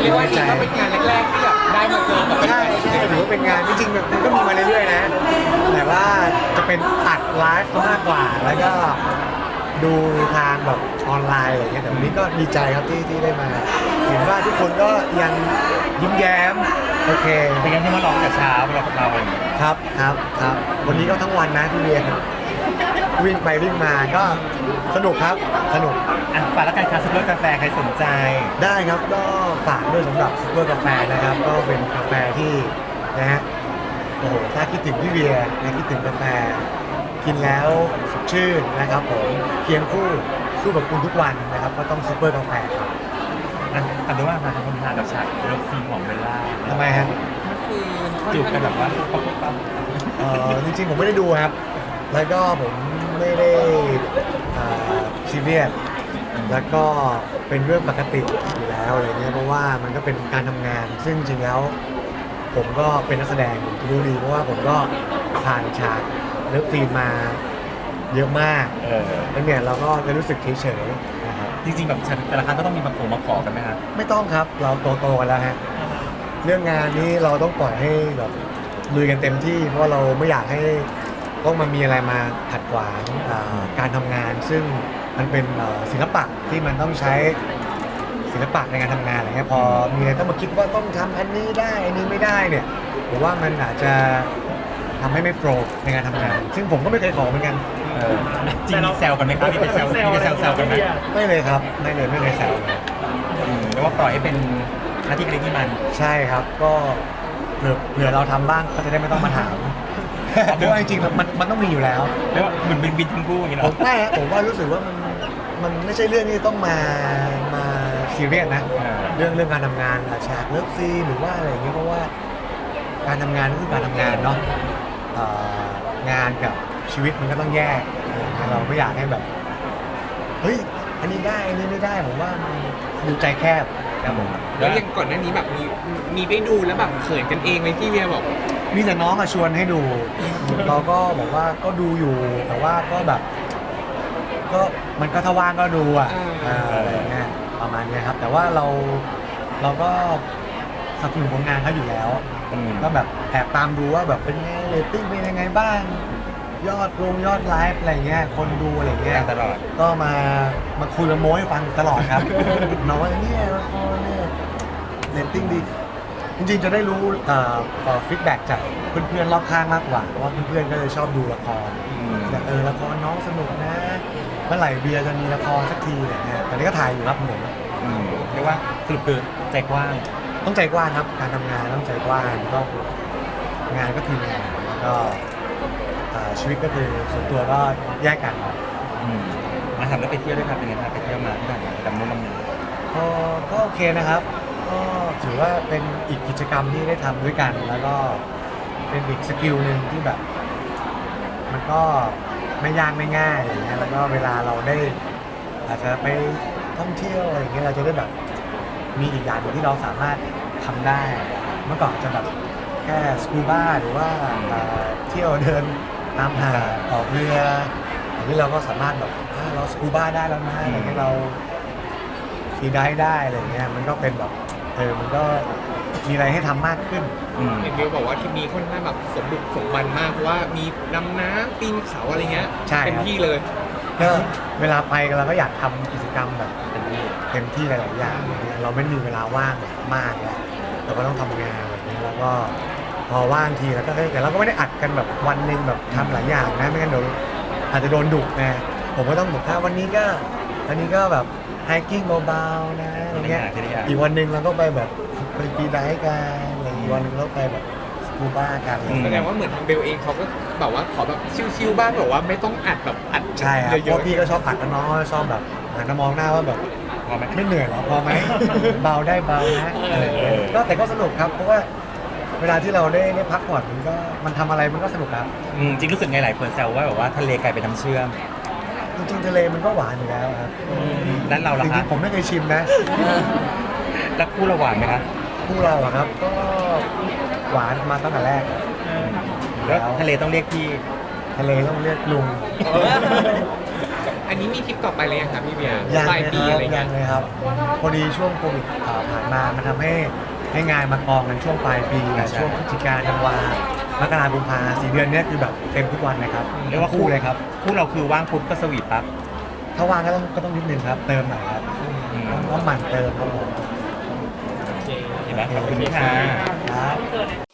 เรียกว่าจริงก็เป็นงานแรกๆที่แบบได้มาเจอกับใช่ใช่ถือว่าเป็นงานจริงๆมันก็มีมาเรื่อยๆนะ แต่ว่าจะเป็นตัดไลฟ์มากกว่าแล้วก็ดูทางแบบออนไลน์อะไรเงี้ยแต่วันนี้ก็ดีใจครับที่ที่ได้มา เห็นว่าทุกคนก็ยังยิ้มแย้มโอเคเป็นยังนที่มาลองแต่เช้าเราเราอะไรอย่างเงี้ครับครับครับวันนี้ก็ทั้งวันนะที่เรียน วิ่งไปวิ่งมาก็สนุกครับสนุก อะฝากแล้วกันค่ะซุปเปอร์กาแฟใครสนใจ ได้ครับก็ฝากด้วยสำหรับซุปเปอร์กาแฟนะครับ ก็เป็นกาแฟที่นะฮะโอ้โหถ้าคิดถึงพี่เวียนะคิดถึงกาแฟ กินแล้วสดชื่นนะครับผมเคียงคู่สู้กับคุณทุกวันนะครับก็ต้องซุปเปอร์กาแฟครับอะถามด้วยว่ามาทำคำถามกับฉากเลิฟซีนของเบลล่าทำไมฮะจูบกันแบบว่าปั๊บปั๊บปั๊บ เอ่อจริงๆผมไม่ได้ดูครับ แล้วก็ผม ไม่ได้ซีเรียสแล้วก็เป็นเรื่องปกติอยู่แล้วอะไรเงี้ยเพราะว่ามันก็เป็นการทำงาน ซึ่งจริงๆแล้ว ผมก็เป็นนักแสดงผมรู้ดีเพราะว่าผมก็ผ่านฉากเลิฟซีนมาเยอะมากเออแล้วเนี่ยเราก็จะรู้สึกเฉยๆนะครับจริงๆแบบแต่ละครั้งก็ต้องมีมาโผล่มาขอกันไหมคะไม่ต้องครับเราโตๆกันแล้วฮะเรื่องงานนี้เราต้องปล่อยให้แบบลุยกันเต็มที่ เพราะว่าเราไม่อยากให้ ต้องมามีอะไรมาขัดขวางอ่าการทำงาน ซึ่งมันเป็นเอ่อศิลปะที่มันต้องใช้ศิลปะในการทำงานอะไรเงี้ยพอมีอะไรต้องมาคิดว่าต้องทำอันนี้ได้อันนี้ไม่ได้เนี่ยผมว่ามันอาจจะทำให้ไม่โปรในการทำงาน ซึ่งผมก็ไม่เคยขอเหมือนกันเออจริงมีแซวกันไหมครับมีไปแซวมีไปแซวแซวกันไหมไม่เลยครับไม่เลยไม่เคยแซวเลย อืมแล้วว่าปล่อยให้เป็นหน้าที่ใครที่มัน ใช่ครับก็เผื่อเผื่อเราทำบ้างก็จะได้ไม่ต้องมาถาม เพราะว่าจริงๆแล้วมันมันต้องมีอยู่แล้ว เรียกว่าเหมือนเป็นบินทั้งคู่อย่างนี้ผเนาะ มไม่ฮะผมว่ารู้สึกว่ามันมันไม่ใช่เรื่องที่ต้องมามาซีเรียสนะเออเรื่องเรื่องการทำงานอะฉากเลิฟซีนหรือว่าอะไรอย่างเงี้ยเพราะว่าการทำงานก็คือการทำงานเนาะเอ่องานกับชีวิตมันก็ต้องแยกเราไม่อยากให้แบบเฮ้ยอันนี้ได้อันนี้ไม่ได้ผมว่ามันดูใจแคบครับผม แล้วอย่างก่อนหน้านี้แบบมีมีได้ดูแล้วแบบเขินกันเองไหมที่เวียบอก มีแต่น้องมาชวนให้ดู เราก็บอกว่าก็ดูอยู่ แต่ว่าก็แบบ ก็มันก็ถ้าว่างก็ดูอะอ่า เอออะไรอย่างเงี้ยประมาณเนี้ยครับ แต่ว่าเราเราก็สนับสนุนผลงานเขาอยู่แล้ว อืม ก็แบบแอบตามดูว่าแบบเป็นไงเรตติ้งเป็นยังไงบ้าง ยอดลงยอดไลฟ์อะไรเงี้ยคนดูอะไรเงี้ยตามตลอด ก็มามาคุยมาโม้ให้ฟังตลอดครับ น้องว่าเนี่ยละครเนี่ยเรตติ้งดี จริงๆ จะได้รู้ฟีดแบ็กจากเพื่อนๆรอบข้างมากกว่าเพราะว่าเพื่อนๆก็เลยชอบดูละครอืมแบบเออละครน้องสนุกนะเมื่อไหร่เบียร์จะมีละครสักทีอะไรเงี้ยตอนนี้ก็ถ่ายอยู่ครับผมอืมเรียกว่าสรุปคือใจกว้างต้องใจกว้างครับการทำงานต้องใจกว้างก็งานก็คืองานแล้วก็อ่าชีวิตก็คือส่วนตัวก็แยกกันอืมมาทำแล้วไปเที่ยวด้วยครับเป็นไงครับไปเที่ยวมาที่ไหนดำน้ำดำน้ก็ก็โอเคนะครับ ก็ถือว่าเป็นอีกกิจกรรมที่ได้ทำด้วยกัน แล้วก็เป็นอีกสกิลหนึ่งที่แบบ มันก็ไม่ยากไม่ง่ายอย่างเงี้ยแล้วก็เวลาเราได้ อาจจะไปท่องเที่ยวอะไรอย่างเงี้ยเราจะได้แบบ มีอีกอย่างหนึ่งที่เราสามารถทำได้ เมื่อก่อนจะแบบแค่สกูบ้าหรือว่าเอ่อเที่ยวเดินตามหาดออกเรืออันนี้เราก็สามารถแบบอ่าเราสกูบ้าได้แล้วนะอะไรเงี้ยเรา ฟรีได้ได้อะไรเงี้ยมันก็เป็นแบบ ออมันก็มีอะไรให้ทำมากขึ้นำอืม เห็นเบลบอกว่าทริปนี้ค่อนข้างแบบสมบุกสมบันมากเพราะว่ามีดำน้ำปีนเขาอะไรเงี้ยใช่ครับ เต็มที่เลย ก็เวลาไปเราก็อยากทำกิจกรรมแบบเต็มที่เต็มที่หลายๆอย่างอะไรเงี้ยเราไม่มีเวลาว่างมากแล้วเราก็ต้องทำงานอะไรเงี้ยแล้วก็พอว่างทีแล้วก็เฮ้ยแต่เราก็ไม่ได้อัดกันแบบวันหนึ่งแบบทำหลายอย่างนะไม่งั้นเดี๋ยวอาจจะโดนดุนะผมก็ต้องบอกว่าวันนี้ก็วันนี้ก็แบบไฮกิ้งเบาๆนะอะไรเงี้ยทีละอย่างอีกวันหนึ่งเราก็ไปแบบไปปีไดฟ์กันอะไรอีกวันหนึงเราไปแบบสกูบ้ากันอะไรอืมแสเงี้ยดงว่าเหมือนทางเบลเองเขาก็แบบว่าขอแบบชิวๆบ้างแบบว่าไม่ต้องอัดแบบอัดใช่ครับเพเยอะราะพี่ก็ชอบอัดแล้วน้องก็ชอบแบบหันมามองหน้าว่าแบบ พอไหม ไม่เหนื่อยเหรอพอไหม เบาได้เบานะอะไรอย่างเงี้ยเออ ก็แต่ก็สนุกครับเพราะว่าเวลาที่เราได้ได้พักผ่อนมันก็มันทำอะไรมันก็สนุกครับ อืมจริงรู้สึกไงหลายคนแซวว่าแบบว่าทะเลกลายเป็นน้ำเชื่อม จริงๆทะเลมันก็หวานอยู่แล้วครับด้านเราจล่ะริคะงๆผมไม่เคยชิมนะแล้วคู่เราหวานไหมคะคู่เราอะครับ ก็หวานมาตั้งแต่แรกแล้วทะเลต้องเรียกพี่ ทะเลต้องเรียกลุงอันนี้มีทริปต่อไปเลยยังครับพี่เบียร์ยังปลายเลยปีคอะรับไรยัเงี้งยเลยครับพอดีช่วงโควิดอ่าผ่านมามันทำให้ให้งานมากองกันช่วงปลายปีใช่ ช่วงพฤศจิกาธันวา มกรากุมภาสี่เดือนเนี้ยคือแบบเต็มทุกวันนะครับเรียกว่าคู่เลยครับ คู่เราคือว่างปุ๊บก็สวีทปั๊บถ้าว่างก็ต้องก็ต้องนิดนึงครับ เติมหน่อยครับอืมต้องต้องหมั่นเติมครับผมโอเคเห็นไหมขอบคุณค่ะครับ